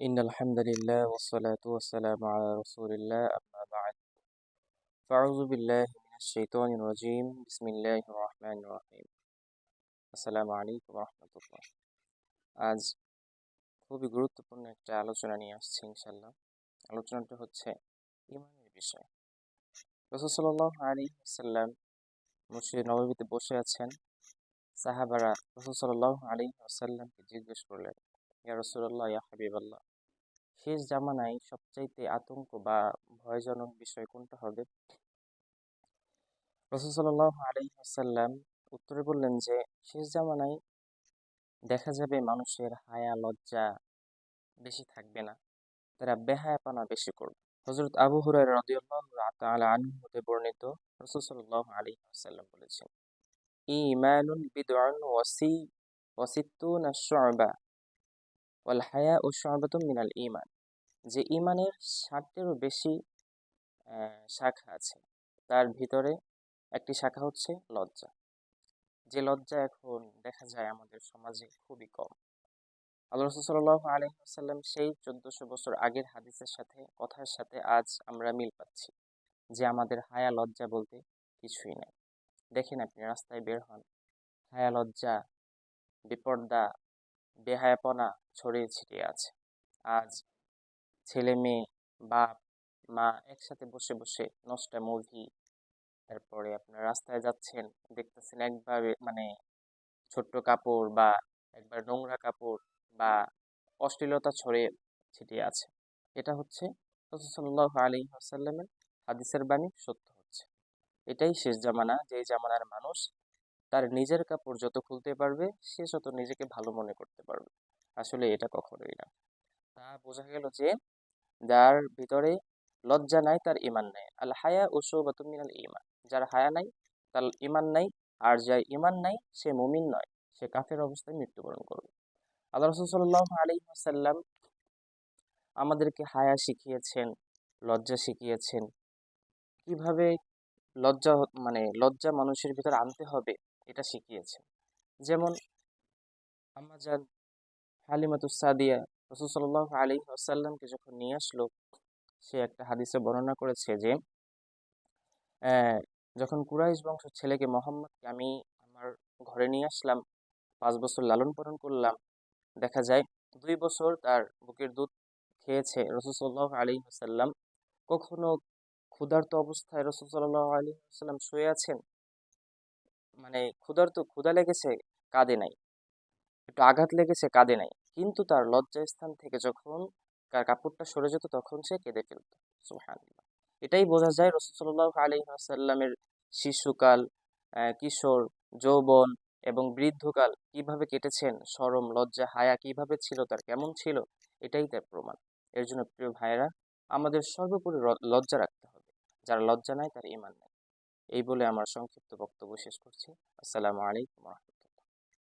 إن الحمد لله والصلاة والسلام على رسول الله أما بعد فأعوذ بالله من الشيطان الرجيم بسم الله الرحمن الرحيم আসসালামু আলাইকুম রহমতুল্লাহ আজ খুবই গুরুত্বপূর্ণ একটা আলোচনা নিয়ে আসছি ইনশাল্লাহ আলোচনাটা হচ্ছে ইমানের বিষয় রসুল সাল্লাহ আলী সাল্লাম মসজিদ নবমীতে বসে আছেন সাহাবারা রসুল সাল্লাহ আলী আসাল্লামকে জিজ্ঞেস করলেন ইয়া রসুল্লাহ ইয়া হাবিবাল্লাহ। শেষ জামানায় সবচাইতে আতঙ্ক বা ভয়জনক বিষয় কোনটা হবে? রসুল সাল্লাহ আসাল্লাম উত্তরে বললেন যে, শেষ জামানায় দেখা যাবে মানুষের হায়া, লজ্জা বেশি থাকবে না। তারা বেহায়াপনা বেশি করবে। হজরত আবু হুরাই হতে বর্ণিত রাসূল সাল্লাল্লাহু আলাইহি ওয়াসাল্লাম বলেছেন, ঈমানুন বিদউন ওয়াসি, ওয়াসিত্তুনা শু'বা। ওয়াল ও শু'বাতুম মিনাল ইমান যে ইমানের ষাটটিরও বেশি শাখা আছে, তার ভিতরে একটি শাখা হচ্ছে লজ্জা। যে লজ্জা এখন দেখা যায় আমাদের সমাজে খুবই কম। আল্লাহ রসুল্লাহ আলহিহাসাল্লাম সেই চোদ্দশো বছর আগের হাদিসের সাথে, কথার সাথে আজ আমরা মিল পাচ্ছি যে আমাদের হায়া লজ্জা বলতে কিছুই নেই। দেখেন আপনি রাস্তায় বের হন, হায়া লজ্জা, বিপর্দা বেহায়াপনা ছড়িয়ে ছিটিয়ে আছে। আজ ছেলে, মেয়ে, বাপ, মা একসাথে বসে বসে নষ্টা মুভি তারপরে আপনার রাস্তায় যাচ্ছেন, দেখতেছেন একবার মানে ছোট্ট কাপড় বা একবার নোংরা কাপড় বা অশ্লীলতা ছড়িয়ে ছিটিয়ে আছে। এটা হচ্ছে রসুল্লাহ আলী আসাল্লামের হাদিসের বাণী সত্য হচ্ছে। এটাই শেষ জামানা যে জামানার মানুষ তার নিজের কাপড় যত খুলতে পারবে, সে যত নিজেকে ভালো মনে করতে পারবে। আসলে এটা কখনোই না। তা বোঝা গেল যে, যার ভিতরে লজ্জা নাই, তার ইমান নাই। আল হায়া ও সৌবাতুমিনাল ইমান যার হায়া নাই, তার ইমান নাই, আর যার ইমান নাই, সে মুমিন নয়। সে কাফের অবস্থায় মৃত্যুবরণ করবে। আল্লাহ রসুল সাল্লাহ আলী আসাল্লাম আমাদেরকে হায়া শিখিয়েছেন, লজ্জা শিখিয়েছেন। কীভাবে লজ্জা মানে লজ্জা মানুষের ভিতর আনতে হবে এটা শিখিয়েছে। যেমন আমাজান হালিমাতুসাদিয়া রসুল সাল্লাহ আলী আসাল্লামকে যখন নিয়ে আসলো, সে একটা হাদিসে বর্ণনা করেছে যে যখন কুরাইশ বংশ ছেলেকে মোহাম্মদকে আমি আমার ঘরে নিয়ে আসলাম, পাঁচ বছর লালন পালন করলাম, দেখা যায় দুই বছর তার বুকের দুধ খেয়েছে রসুল্লাহ আলী সাল্লাম কখনো ক্ষুধার্ত অবস্থায় রসুল্লাহ আলী সাল্লাম শুয়ে আছেন? মানে ক্ষুধার্ত ক্ষুধা লেগেছে, কাঁদে নাই। একটু আঘাত লেগেছে, কাঁদে নাই। কিন্তু তার লজ্জা স্থান থেকে যখন তার কাপড়টা সরে যেত, তখন সে কেঁদে ফেলত। এটাই বোঝা যায় রসুল্লাহ আলী আসাল্লামের শিশুকাল কিশোর, যৌবন এবং বৃদ্ধকাল কীভাবে কেটেছেন, সরম, লজ্জা, হায়া কীভাবে ছিল, তার কেমন ছিল, এটাই তার প্রমাণ। এর জন্য প্রিয় ভাইয়েরা, আমাদের সর্বোপরি লজ্জা রাখতে হবে। যার লজ্জা নাই, তার ইমান নাই। এই বলে আমার সংক্ষিপ্ত বক্তব্য শেষ করছি। আসসালামু আলাইকুম